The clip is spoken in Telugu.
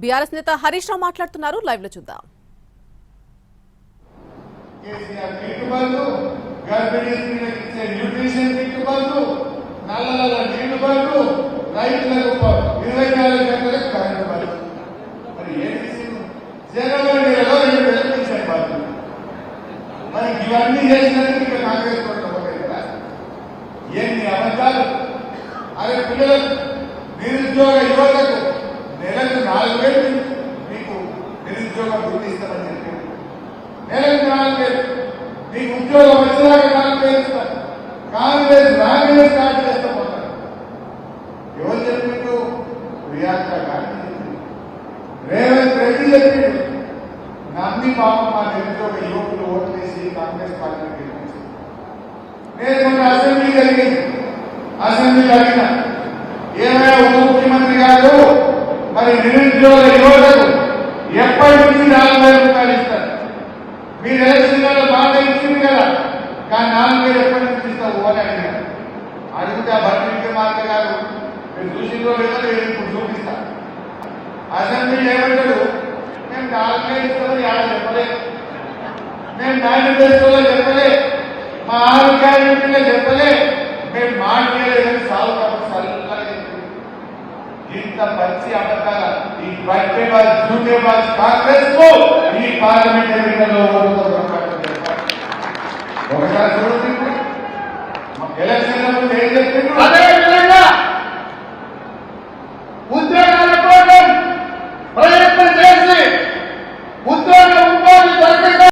బీఆర్ఎస్ నేత హరీష్ రావు మాట్లాడుతున్నారు లైవ్లో చూద్దాం రైతులకు ఇరవై నాలుగు గంటలకు కరెంటు మరి ఏం నెలలో రెండు మరి ఇవన్నీ చేసినందుకు కాంగ్రెస్ కదా అబద్ధాలు అదే పిల్లలకు నిరుద్యోగ యువతకు నెలకు నాలుగు వేలు మీకు నిరుద్యోగ వృత్తి ఇస్తామని చెప్పారు నెలకు నాలుగు వేలు మీకు ఉద్యోగం వచ్చినాక నాలుగు వేలు ఇస్తారు. కాంగ్రెస్ రాగానే స్టార్ట్ చేస్తాం అన్నారు ఎవరు చెప్పిండు ప్రియాంక గాంధీ రేవంత్ రెడ్డి చెప్పిండు. నమ్మి పాపం మా నిరుద్యోగ యువకులు ఓటు వేసి కాంగ్రెస్ పార్టీని గెలిపించారు. నేను మొన్న అసెంబ్లీ జరిగింది. అసెంబ్లీ అడిగిన ఏమైనా ఉప ముఖ్యమంత్రిగా మరి నిరుద్యోగ యువతకు ఎప్పటి నుంచి నాలుగు వేల రూపాయలు ఇస్తారు? మీరు ఎలక్షన్లలో మాట ఇచ్చింది కదా కానీ నాలుగు వేలు ఎప్పటి నుంచి ఇస్తారు అని అడిగారు. అడిగితే ఆ భర్తీ విక్రమార్క కాదు మీరు చూసిందో లేదో నేను ఇప్పుడు చూపిస్తా. అసెంబ్లీ ఏమంటాడు? మేము నాలుగు వేలు ఇస్తామని ఆడ చెప్పలేదు మేము నాలుగు మేనిఫెస్టోలో చెప్పలే. మా ఆరు క్యాబినెట్లో చెప్పలే. మేము మాట్లాడలేదని సాగు కాబట్టి చల్లగా ఇంత మంచి అబద్ధాల प्रत्येकवाद झूठेवाद कांग्रेस को ये पार्लियामेंट में निकल लोगों को तो धमका देते हैं बहुत सारे ज़रूरत है इलेक्शन में हम देख